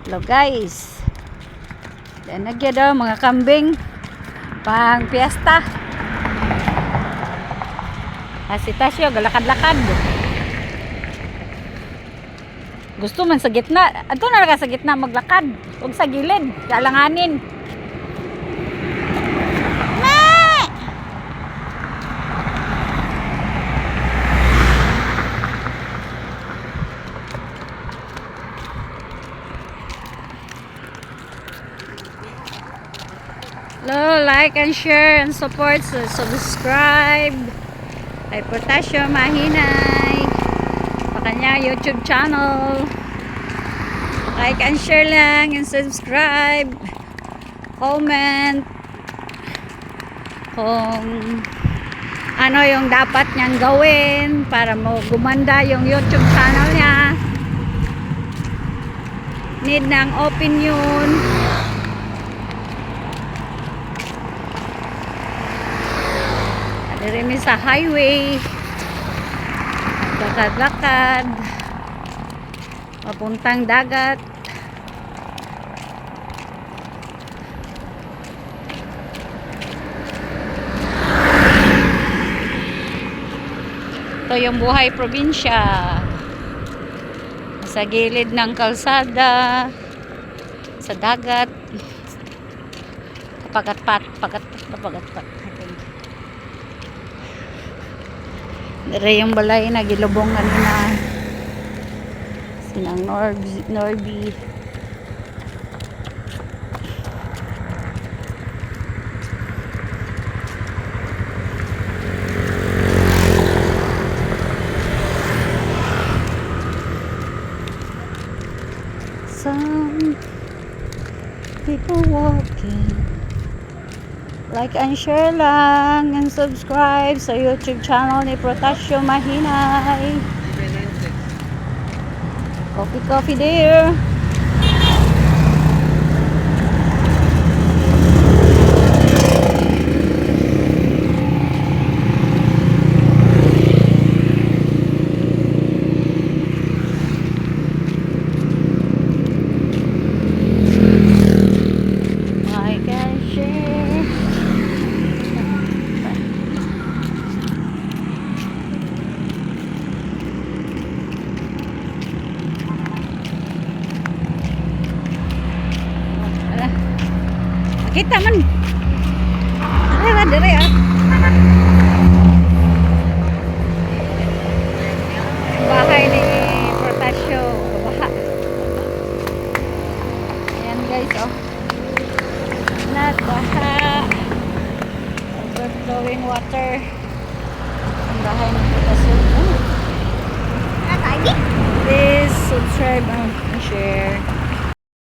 Hello guys. Yan nagya daw mga kambing pang piyesta. Kasi Tasyo galakad-lakad. Gusto man sa gitna. Ato na ka sa gitna maglakad. Huwag sa gilid. Kalanganin. Hello, like and share and support. So, subscribe. Kay Potasio Mahinay. Pa kanya YouTube channel. Like and share lang and subscribe. Comment. Kung ano yung dapat niyang gawin para mo gumanda yung YouTube channel niya. Need ng opinion. Diri mi sa highway. Lakad-lakad. Papuntang dagat. Ito yung buhay probinsya. Sa gilid ng kalsada. Sa dagat. Pagatpat, pagatpat, pagatpat. Dire yung balay na gilubong kanina. Sinang Norby. Norby. Some people walking Like and share lang and subscribe sa YouTube channel ni Protasio Mahinay. Coffee coffee there. And share. Kita man. Dire ra dire ah. Bahay ni Protasio, baha. Ayan guys oh. Nagbaha. Overflowing water. Ang bahay ni